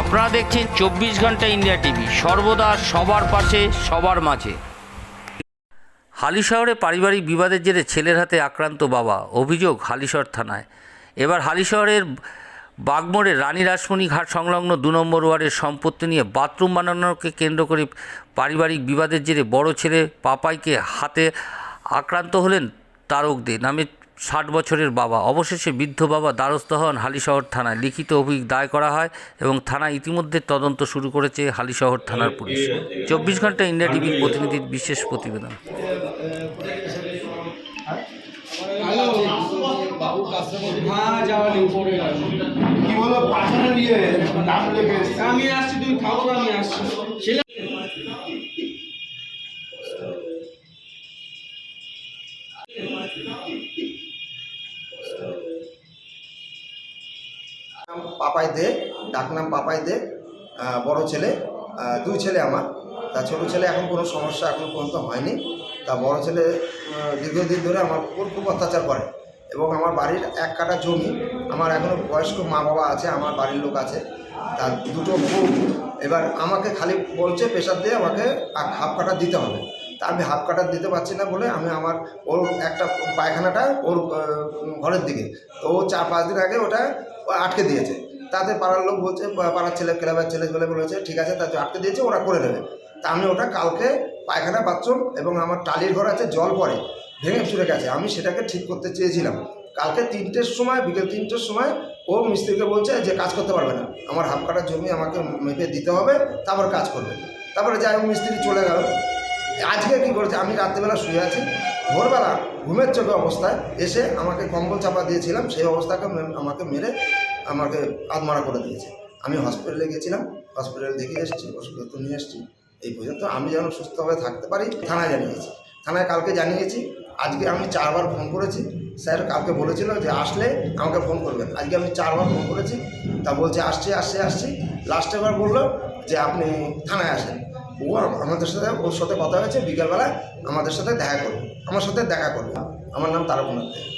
আপনারা দেখছেন চব্বিশ ঘণ্টা ইন্ডিয়া টিভি, সর্বদা সবার পাশে, সবার মাঝে। হালিশহরে পারিবারিক বিবাদের জেরে ছেলের হাতে আক্রান্ত বাবা, অভিযোগ হালিশহর থানায়। এবার হালিশহরের বাগমোড়ে রানী রাসমণি ঘাট সংলগ্ন দু নম্বর ওয়ার্ডের সম্পত্তি নিয়ে বাথরুম বানানোকে কেন্দ্র করে পারিবারিক বিবাদের জেরে বড় ছেলে পাপাইকে হাতে আক্রান্ত হলেন তারক দে নামে ষাট বছরের বাবা। অবশেষে বৃদ্ধ বাবা দ্বারস্থ হন হালিশহর থানায়। লিখিত অভিযোগ দায় করা হয় এবং থানা ইতিমধ্যে তদন্ত শুরু করেছে হালিশহর থানার পুলিশ। চব্বিশ ঘণ্টা ইন্ডিয়া টিভির প্রতিনিধির বিশেষ প্রতিবেদন। হ্যাঁ। আমি আসছি তুমি থাকো আমি আসছি। পাপাই দে ডাকনাম পাপাই দে বড় ছেলে দুই ছেলে আমার। তা ছোটো ছেলে এখন কোনো সমস্যা এখন পর্যন্ত হয়নি। তা বড় ছেলে দীর্ঘদিন ধরে আমার উপর খুব অত্যাচার করে এবং আমার বাড়ির এক কাটা জমি, আমার এখনও বয়স্ক মা বাবা আছে, আমার বাড়ির লোক আছে। তার দুটো বউ এবার আমাকে খালি বলছে প্রেশার দিয়ে আমাকে হাফ কাটা দিতে হবে। তা আমি হাফ কাটা দিতে পারছি না বলে আমি আমার ওর একটা পায়খানাটা ওর ঘরের দিকে। তো ও চার পাঁচ দিন আগে ওটা আটকে দিয়েছে। তাতে পাড়ার লোক বলছে পাড়ার ছেলে, ক্লাবের ছেলে বলে বলেছে, ঠিক আছে তাতে আটকে দিয়েছে, ওরা করে নেবে তা আমি ওটা কালকে পায়খানা, বাথরুম এবং আমার টালির ঘর আছে, জল পড়ে, ভেঙে চুরে গেছে। আমি সেটাকে ঠিক করতে চেয়েছিলাম। কালকে তিনটের সময়, বিকেল তিনটের সময়, ও মিস্ত্রিকে বলছে যে, কাজ করতে পারবে না। আমার হাফ কাটার জমি আমাকে মেপে দিতে হবে, তারপর কাজ করবে। তারপরে যাই হোক, মিস্ত্রি চলে গেল। আজকে কী করেছে? আমি রাত্রিবেলা শুয়ে আছি। ভোরবেলা ঘুমের চোখে অবস্থায় এসে আমাকে কম্বল চাপা দিয়েছিলাম। সেই অবস্থাকে আমাকে মেরে আমাকে আদমারা করে দিয়েছে। আমি হসপিটালে গেছিলাম হসপিটালে দেখে এসেছি ওষুধপত্র নিয়ে এসেছি। এই পর্যন্ত আমি যেন সুস্থভাবে থাকতে পারি, থানায় জানিয়েছি। থানায় কালকে জানিয়েছি, আজকে আমি চারবার ফোন করেছি। স্যার কালকে বলেছিল যে আসলে আমাকে ফোন করবেন। আজকে আমি চারবার ফোন করেছি, তা বলছে আসছে আসছে, আসছি। লাস্ট এবার বলল যে আপনি থানায় আসেন। ও আমাদের সাথে, ওর সাথে কথা হয়েছে বিকেলবেলা আমাদের সাথে দেখা করবে। আমার সাথে দেখা করবে। আমার নাম তারকনাথ দে